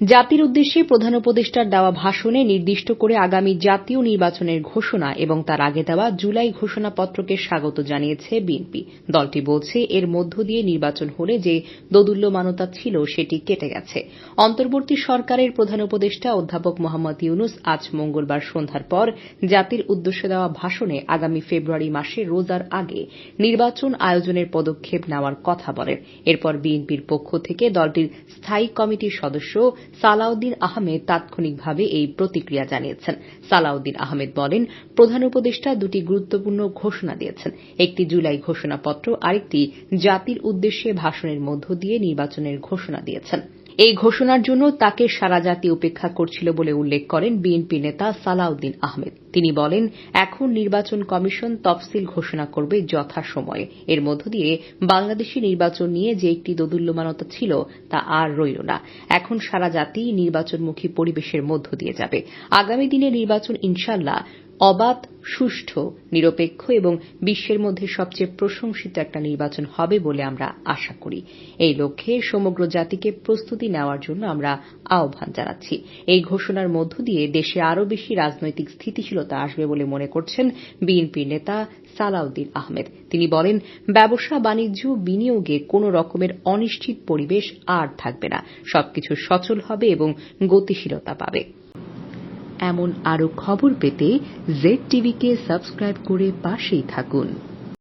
জাতির উদ্দেশ্যে প্রধান উপদেষ্টার দেওয়া ভাষণে নির্দিষ্ট করে আগামী জাতীয় নির্বাচনের ঘোষণা এবং তার আগে দেওয়া জুলাই ঘোষণাপত্রকে স্বাগত জানিয়েছে বিএনপি। দলটি বলছে, এর মধ্য দিয়ে নির্বাচন হলে যে দোদুল্যমানতা ছিল সেটি কেটে গেছে। অন্তর্বর্তী সরকারের প্রধান উপদেষ্টা অধ্যাপক মোহাম্মদ ইউনুস আজ মঙ্গলবার সন্ধ্যার পর জাতির উদ্দেশ্যে দেওয়া ভাষণে আগামী ফেব্রুয়ারি মাসে রোজার আগে নির্বাচন আয়োজনের পদক্ষেপ নেওয়ার কথা বলেন। এরপর বিএনপির পক্ষ থেকে দলটির স্থায়ী কমিটির সদস্য সালাউদ্দিন আহমেদ তাৎক্ষণিকভাবে এই প্রতিক্রিয়া জানিয়েছেন। সালাউদ্দিন আহমেদ বলেন, প্রধান উপদেষ্টা দুটি গুরুত্বপূর্ণ ঘোষণা দিয়েছেন। একটি জুলাই ঘোষণাপত্র, আরেকটি জাতির উদ্দেশ্যে ভাষণের মধ্য দিয়ে নির্বাচনের ঘোষণা দিয়েছেন। এই ঘোষণার জন্য তাকে সারা জাতি উপেক্ষা করছিল বলে উল্লেখ করেন বিএনপি নেতা সালাউদ্দিন আহমেদ। তিনি বলেন, এখন নির্বাচন কমিশন তফসিল ঘোষণা করবে যথাসময়ে। এর মধ্য দিয়ে বাংলাদেশে নির্বাচন নিয়ে যে একটি দোদুল্যমানতা ছিল তা আর রইল না। এখন সারা জাতি নির্বাচনমুখী পরিবেশের মধ্য দিয়ে যাবে। আগামী দিনে নির্বাচন ইনশাল্লাহ অবাধ, সুষ্ঠু, নিরপেক্ষ এবং বিশ্বের মধ্যে সবচেয়ে প্রশংসিত একটা নির্বাচন হবে বলে আমরা আশা করি। এই লক্ষ্যে সমগ্র জাতিকে প্রস্তুতি নেওয়ার জন্য আমরা আহ্বান জানাচ্ছি। এই ঘোষণার মধ্য দিয়ে দেশে আরও বেশি রাজনৈতিক স্থিতিশীলতা আসবে বলে মনে করছেন বিএনপির নেতা সালাউদ্দিন আহমেদ। তিনি বলেন, ব্যবসা, বাণিজ্য বিনিয়োগে কোনো রকমের অনিশ্চিত পরিবেশ আর থাকবে না। সবকিছু সচল হবে এবং গতিশীলতা পাবে। এমন আরও খবর পেতে জেড টিভিকে সাবস্ক্রাইব করে পাশেই থাকুন।